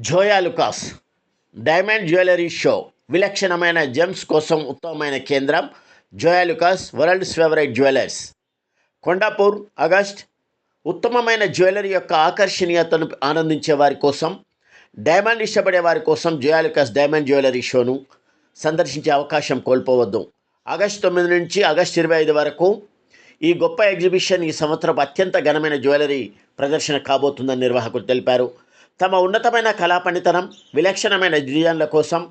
Joyalukkas diamond jewellery show. విలక్షణమైన gems కోసం ఉత్తమమైన కేంద్రం Joyalukkas world's favourite jewellers. Kondapur August. ఉత్తమమైన జ్యువెలరీ యొక్క ఆకర్షణీయతను ఆనందించే వారి కోసం డైమండ్ ఇష్టపడే వారి కోసం జోయా లుకాస్ డైమండ్ జ్యువెలరీ షోను సందర్శించే అవకాశం కోల్పోవద్దు. ఆగస్ట్ తొమ్మిది నుంచి ఆగస్ట్ ఇరవై ఐదు వరకు ఈ గొప్ప ఎగ్జిబిషన్ ఈ సంవత్సరం అత్యంత ఘనమైన జ్యువెలరీ ప్రదర్శన కాబోతుందని నిర్వాహకులు తెలిపారు. తమ ఉన్నతమైన కళా విలక్షణమైన డిజైన్ల కోసం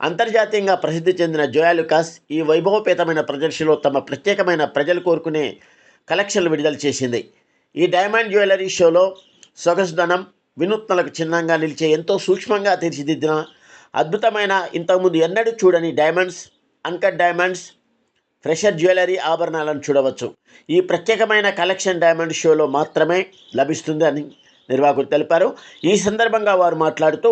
అంతర్జాతీయంగా ప్రసిద్ధి చెందిన జోయాలుకాస్ ఈ వైభవపేతమైన ప్రదర్శనలో తమ ప్రత్యేకమైన ప్రజలు కోరుకునే కలెక్షన్లు విడుదల చేసింది. ఈ డైమండ్ జ్యువెలరీ షోలో సొగసుదనం వినూత్నలకు చిహ్నంగా నిలిచే ఎంతో సూక్ష్మంగా తీర్చిదిద్దిన అద్భుతమైన ఇంతకుముందు ఎన్నడూ చూడని diamonds uncut diamonds fresher jewellery ఆభరణాలను చూడవచ్చు. ఈ ప్రత్యేకమైన కలెక్షన్ డైమండ్ షోలో మాత్రమే లభిస్తుంది అని నిర్వాహకులు తెలిపారు. ఈ సందర్భంగా వారు మాట్లాడుతూ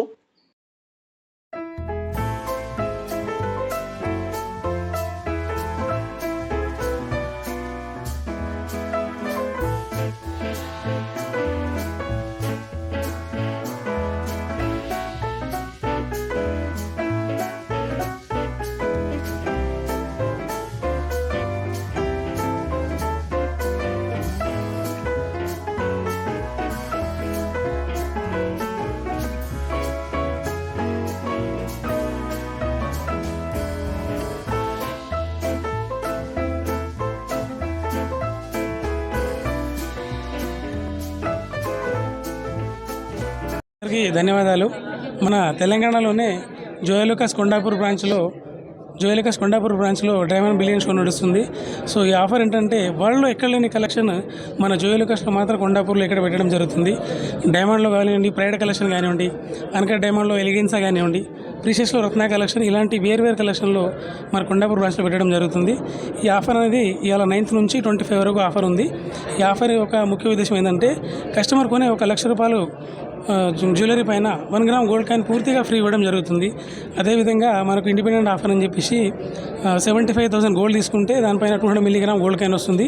అందరికీ ధన్యవాదాలు. మన తెలంగాణలోనే జోయలుకాస్ కొండాపూర్ బ్రాంచ్లో జోయలుకాస్ కొండాపూర్ బ్రాంచ్లో డైమండ్ బిలియన్ షో నడుస్తుంది. సో ఈ ఆఫర్ ఏంటంటే వరల్డ్లో ఎక్కడ లేని కలెక్షన్ మన జోయలుకాస్లో మాత్రం కొండాపూర్లో ఇక్కడ పెట్టడం జరుగుతుంది. డైమండ్లో కానివ్వండి ప్రైడ్ కలెక్షన్ కానివ్వండి అనక డైమండ్లో ఎలిగెన్సా కానివ్వండి ప్రీషియస్లో రత్న కలెక్షన్ ఇలాంటి వేరు వేరు కలెక్షన్లో మన కొండాపూర్ బ్రాంచ్లో పెట్టడం జరుగుతుంది. ఈ ఆఫర్ అనేది ఇవాళ నైన్త్ నుంచి ట్వంటీ ఫైవ్ వరకు ఆఫర్ ఉంది. ఈ ఆఫర్ యొక్క ముఖ్య ఉద్దేశం ఏంటంటే కస్టమర్ కొనే ఒక లక్ష రూపాయలు జ్యువెలరీ పైన వన్ గ్రామ్ గోల్డ్ కాయిన్ పూర్తిగా ఫ్రీ ఇవ్వడం జరుగుతుంది. అదేవిధంగా మనకు ఇండిపెండెంట్ ఆఫర్ అని చెప్పేసి సెవెంటీ ఫైవ్ థౌసండ్ గోల్డ్ తీసుకుంటే దానిపైన two hundred milligram gold coin వస్తుంది.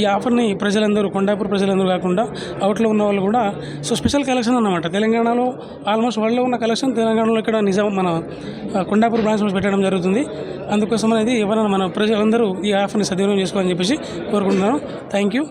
ఈ ఆఫర్ని ప్రజలందరూ కొండాపూర్ ప్రజలందరూ కాకుండా అవుట్లో ఉన్న వాళ్ళు కూడా సో స్పెషల్ కలెక్షన్ అన్నమాట. తెలంగాణలో ఆల్మోస్ట్ వరల్డ్లో ఉన్న కలెక్షన్ తెలంగాణలో ఇక్కడ నిజాం మన కొండాపూర్ బ్రాంచ్లో పెట్టడం జరుగుతుంది. అందుకోసం అనేది ఎవరైనా మన ప్రజలందరూ ఈ ఆఫర్ని సద్వినియోగం చేసుకోవాలని చెప్పేసి కోరుకుంటున్నాను. Thank you.